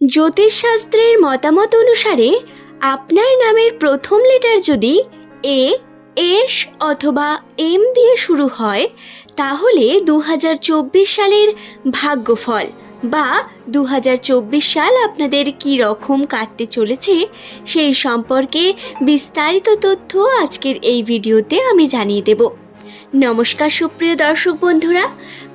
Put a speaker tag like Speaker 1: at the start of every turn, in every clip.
Speaker 1: জ্যোতিষশাস্ত্রের মতামত অনুসারে, আপনার নামের প্রথম লেটার যদি এ, এস অথবা এম দিয়ে শুরু হয়, তাহলে দু হাজার চব্বিশ সালের ভাগ্যফল বা দু হাজার চব্বিশ সাল আপনাদের কী রকম কাটতে চলেছে সেই সম্পর্কে বিস্তারিত তথ্য আজকের এই ভিডিওতে আমি জানিয়ে দেব। নমস্কার সুপ্রিয় দর্শক বন্ধুরা,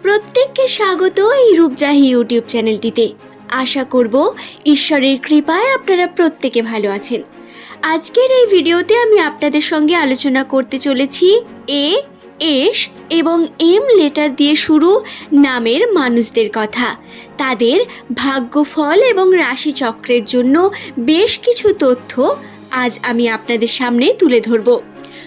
Speaker 1: প্রত্যেককে স্বাগত এই রূপজাহি ইউটিউব চ্যানেলটিতে। আশা করব ঈশ্বরের কৃপায় আপনারা প্রত্যেকে ভালো আছেন। আজকের এই ভিডিওতে আমি আপনাদের সঙ্গে আলোচনা করতে চলেছি এ, এস এবং এম লেটার দিয়ে শুরু নামের মানুষদের কথা। তাদের ভাগ্যফল এবং রাশিচক্রের জন্য বেশ কিছু তথ্য আজ আমি আপনাদের সামনে তুলে ধরব।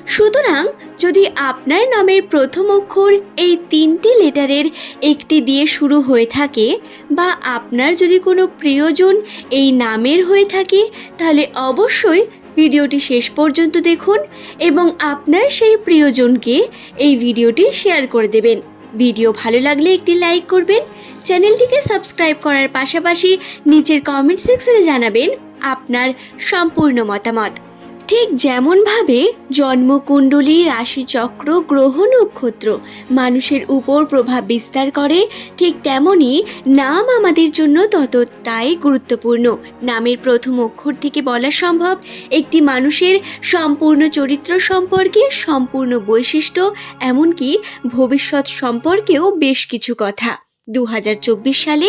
Speaker 1: সুতরাং যদি আপনার নামের প্রথম অক্ষর এই তিনটি লেটারের একটি দিয়ে শুরু হয়ে থাকে বা আপনার যদি কোনো প্রিয়জন এই নামের হয়ে থাকে, তাহলে অবশ্যই ভিডিওটি শেষ পর্যন্ত দেখুন এবং আপনার সেই প্রিয়জনকে এই ভিডিওটি শেয়ার করে দেবেন। ভিডিও ভালো লাগলে একটি লাইক করবেন, চ্যানেলটিকে সাবস্ক্রাইব করার পাশাপাশি নিচের কমেন্ট সেকশনে জানাবেন আপনার সম্পূর্ণ মতামত। ঠিক যেমনভাবে জন্মকুণ্ডলী রাশিচক্র গ্রহ নক্ষত্র মানুষের উপর প্রভাব বিস্তার করে, ঠিক তেমনই নাম আমাদের জন্য ততটাই গুরুত্বপূর্ণ। নামের প্রথম অক্ষর থেকে বলা সম্ভব, একটি মানুষের সম্পূর্ণ চরিত্র সম্পর্কে সম্পূর্ণ বৈশিষ্ট্য, এমনকি ভবিষ্যৎ সম্পর্কেও বেশ কিছু কথা। দু হাজার চব্বিশ সালে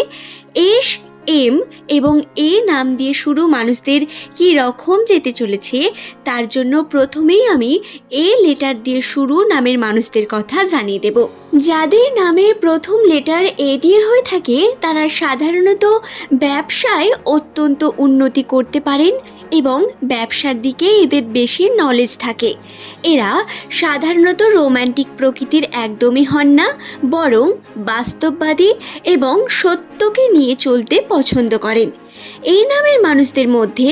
Speaker 1: এস এম এবং এ নাম দিয়ে শুরু মানুষদের কি রকম যেতে চলেছে, তার জন্য প্রথমেই আমি এ লেটার দিয়ে শুরু নামের মানুষদের কথা জানিয়ে দেব। যাদের নামের প্রথম লেটার এ দিয়ে হয়ে থাকে, তারা সাধারণত ব্যবসায় অত্যন্ত উন্নতি করতে পারেন এবং ব্যবসার দিকে এদের বেশি নলেজ থাকে। এরা সাধারণত রোম্যান্টিক প্রকৃতির একদমই হন না, বরং বাস্তববাদী এবং সত্যকে নিয়ে চলতে পছন্দ করেন। এই নামের মানুষদের মধ্যে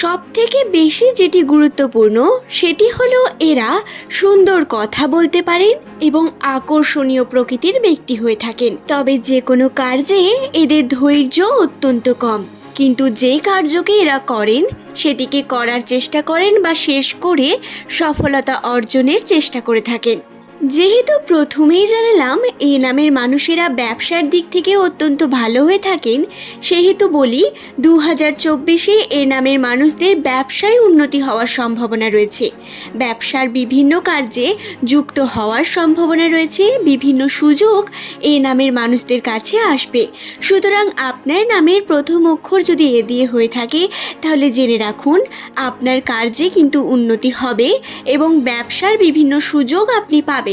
Speaker 1: সব থেকে বেশি যেটি গুরুত্বপূর্ণ, সেটি হলো এরা সুন্দর কথা বলতে পারেন এবং আকর্ষণীয় প্রকৃতির ব্যক্তি হয়ে থাকেন। তবে যে কোনো কার্যে এদের ধৈর্য অত্যন্ত কম। কিন্তু যে কার্যকে এরা করেন, সেটিকে করার চেষ্টা করেন বা শেষ করে সফলতা অর্জনের চেষ্টা করে থাকেন। যেহেতু প্রথমেই জানালাম এই নামের মানুষেরা ব্যবসার দিক থেকে অত্যন্ত ভালো হয়ে থাকেন, সেহেতু বলি দু হাজার চব্বিশে এ নামের মানুষদের ব্যবসায় উন্নতি হওয়ার সম্ভাবনা রয়েছে। ব্যবসার বিভিন্ন কার্যে যুক্ত হওয়ার সম্ভাবনা রয়েছে, বিভিন্ন সুযোগ এ নামের মানুষদের কাছে আসবে। সুতরাং আপনার নামের প্রথম অক্ষর যদি এ দিয়ে হয়ে থাকে, তাহলে জেনে রাখুন, আপনার কার্যে কিন্তু উন্নতি হবে এবং ব্যবসার বিভিন্ন সুযোগ আপনি পাবেন।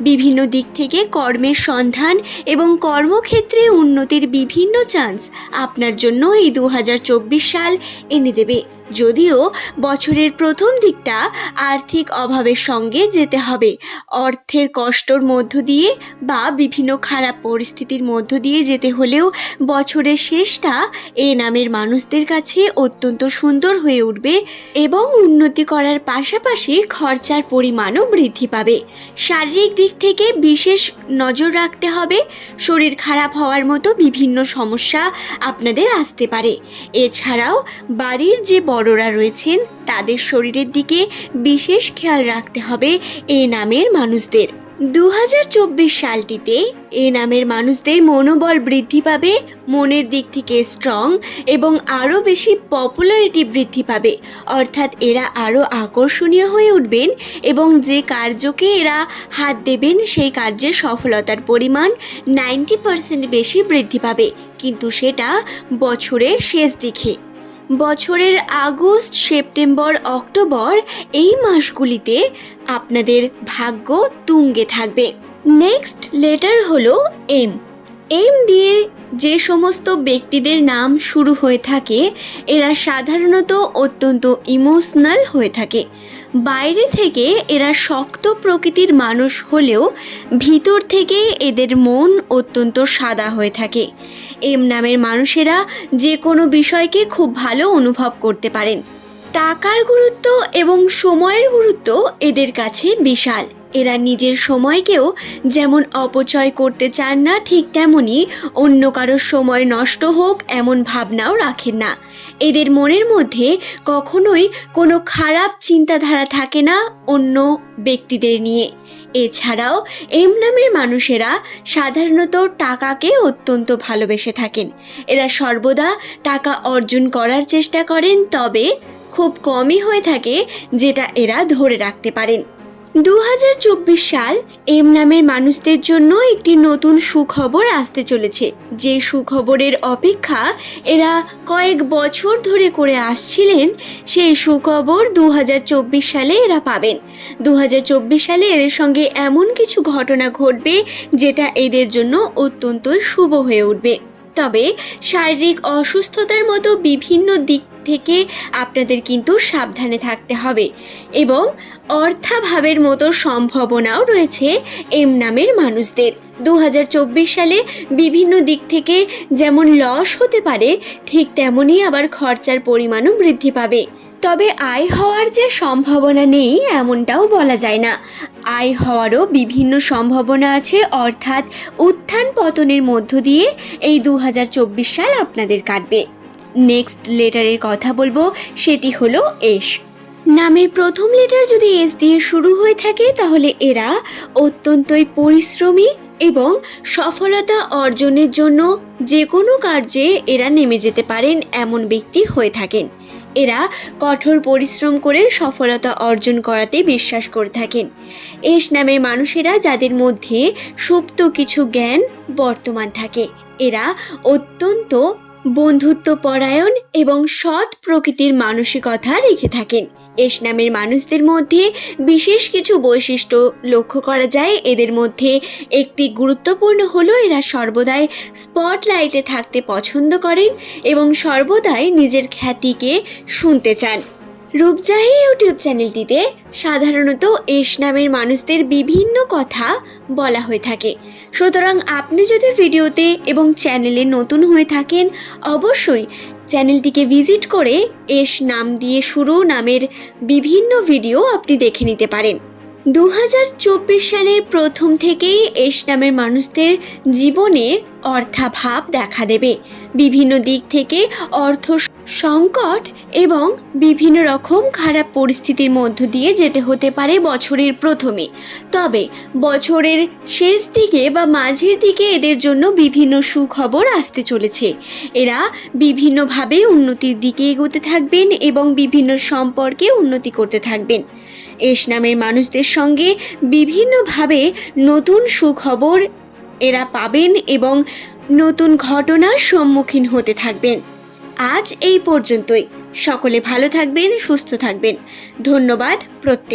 Speaker 1: বিভিন্ন দিক থেকে কর্মের সন্ধান এবং কর্মক্ষেত্রে উন্নতির বিভিন্ন চান্স আপনার জন্য এই দু হাজার চব্বিশ সাল এনে দেবে। যদিও বছরের প্রথম দিকটা আর্থিক অভাবের সঙ্গে যেতে হবে। অর্থের কষ্টর মধ্য দিয়ে বা বিভিন্ন খারাপ পরিস্থিতির মধ্য দিয়ে যেতে হলেও বছরের শেষটা এ নামের মানুষদের কাছে অত্যন্ত সুন্দর হয়ে উঠবে এবং উন্নতি করার পাশাপাশি খরচার পরিমাণও বৃদ্ধি পাবে। শারীরিক দিক থেকে বিশেষ নজর রাখতে হবে। শরীর খারাপ হওয়ার মতো বিভিন্ন সমস্যা আপনাদের আসতে পারে। এছাড়াও বাড়ির যে বড়রা রয়েছেন, তাদের শরীরের দিকে বিশেষ খেয়াল রাখতে হবে এ নামের মানুষদের। দু হাজার চব্বিশ সালটিতে এ নামের মানুষদের মনোবল বৃদ্ধি পাবে, মনের দিক থেকে স্ট্রং এবং আরও বেশি পপুলারিটি বৃদ্ধি পাবে। অর্থাৎ এরা আরও আকর্ষণীয় হয়ে উঠবেন এবং যে কার্যকে এরা হাত দেবেন, সেই কার্যের সফলতার পরিমাণ নাইনটি পার্সেন্ট বেশি বৃদ্ধি পাবে। কিন্তু সেটা বছরের শেষ দিকে। বছরের আগস্ট, সেপ্টেম্বর, অক্টোবর এই মাসগুলিতে আপনাদের ভাগ্য তুঙ্গে থাকবে। নেক্সট লেটার হলো এম এম দিয়ে যে সমস্ত ব্যক্তিদের নাম শুরু হয়ে থাকে, এরা সাধারণত অত্যন্ত ইমোশনাল হয়ে থাকে। বাইরে থেকে এরা শক্ত প্রকৃতির মানুষ হলেও ভিতর থেকে এদের মন অত্যন্ত সাদা হয়ে থাকে। এম নামের মানুষেরা যে কোনো বিষয়কে খুব ভালো অনুভব করতে পারেন। টাকার গুরুত্ব এবং সময়ের গুরুত্ব এদের কাছে বিশাল। এরা নিজের সময়কেও যেমন অপচয় করতে চান না, ঠিক তেমনই অন্য কারোর সময় নষ্ট হোক এমন ভাবনাও রাখেন না। এদের মনের মধ্যে কখনোই কোনো খারাপ চিন্তাধারা থাকে না অন্য ব্যক্তিদের নিয়ে। এছাড়াও এম নামের মানুষেরা সাধারণত টাকাকে অত্যন্ত ভালোবেসে থাকেন। এরা সর্বদা টাকা অর্জন করার চেষ্টা করেন, তবে খুব কমই হয়ে থাকে যেটা এরা ধরে রাখতে পারেন। দু হাজার চব্বিশ সাল এম নামের মানুষদের জন্য একটি নতুন সুখবর আসতে চলেছে। যে সুখবরের অপেক্ষা এরা কয়েক বছর ধরে করে আসছিলেন, সেই সুখবর দু হাজার চব্বিশ সালে এরা পাবেন। দু হাজার চব্বিশ সালে এদের সঙ্গে এমন কিছু ঘটনা ঘটবে যেটা এদের জন্য অত্যন্ত শুভ হয়ে উঠবে। তবে শারীরিক অসুস্থতার মতো বিভিন্ন দিক থেকে আপনাদের কিন্তু সাবধানে থাকতে হবে। এবং অর্থাভাবের মতো সম্ভাবনাও রয়েছে এম নামের মানুষদের। দু হাজার চব্বিশ সালে বিভিন্ন দিক থেকে যেমন লস হতে পারে, ঠিক তেমনই আবার খরচার পরিমাণও বৃদ্ধি পাবে। তবে আয় হওয়ার যে সম্ভাবনা নেই, এমনটাও বলা যায় না। আয় হওয়ারও বিভিন্ন সম্ভাবনা আছে, অর্থাৎ উত্থান পতনের মধ্য দিয়ে এই দু হাজার চব্বিশ সাল আপনাদের কাটবে। নেক্সট লেটারের কথা বলব, সেটি হলো এস। নামের প্রথম লেটার যদি এস দিয়ে শুরু হয়ে থাকে, তাহলে এরা অত্যন্তই পরিশ্রমী এবং সফলতা অর্জনের জন্য যে কোনো কার্যে এরা নেমে যেতে পারেন এমন ব্যক্তি হয়ে থাকেন। এরা কঠোর পরিশ্রম করে সফলতা অর্জন করাতে বিশ্বাস করে থাকেন। এস নামের মানুষেরা যাদের মধ্যে সুপ্ত কিছু জ্ঞান বর্তমান থাকে। এরা অত্যন্ত বন্ধুত্ব পরায়ণ এবং সৎ প্রকৃতির মানসিকতা রেখে থাকেন। এস নামের মানুষদের মধ্যে বিশেষ কিছু বৈশিষ্ট্য লক্ষ্য করা যায়। এদের মধ্যে একটি গুরুত্বপূর্ণ হলো এরা সর্বদাই স্পটলাইটে থাকতে পছন্দ করেন এবং সর্বদাই নিজের খ্যাতিকে শুনতে চান। রূপজাহি ইউটিউব চ্যানেলটিতে সাধারণত এস নামের মানুষদের বিভিন্ন কথা বলা হয়ে থাকে। সুতরাং আপনি যদি ভিডিওতে এবং চ্যানেলে নতুন হয়ে থাকেন, অবশ্যই চ্যানেলটিকে ভিজিট করে এস নাম দিয়ে শুরু নামের বিভিন্ন ভিডিও আপনি দেখে নিতে পারেন। দু হাজার চব্বিশ সালের প্রথম থেকেই এস নামের মানুষদের জীবনে অর্থাভাব দেখা দেবে। বিভিন্ন দিক থেকে অর্থ সংকট এবং বিভিন্ন রকম খারাপ পরিস্থিতির মধ্য দিয়ে যেতে হতে পারে বছরের প্রথমে। তবে বছরের শেষ দিকে বা মাঝের দিকে এদের জন্য বিভিন্ন সুখবর আসতে চলেছে। এরা বিভিন্নভাবে উন্নতির দিকে এগোতে থাকবেন এবং বিভিন্ন সম্পর্কে উন্নতি করতে থাকবেন। এস নামের মানুষদের সঙ্গে বিভিন্নভাবে নতুন সুখবর এরা পাবেন এবং নতুন ঘটনার সম্মুখীন হতে থাকবেন। আজ এই পর্যন্তই। সকলে ভালো থাকবেন, সুস্থ থাকবেন। ধন্যবাদ প্রত্যেক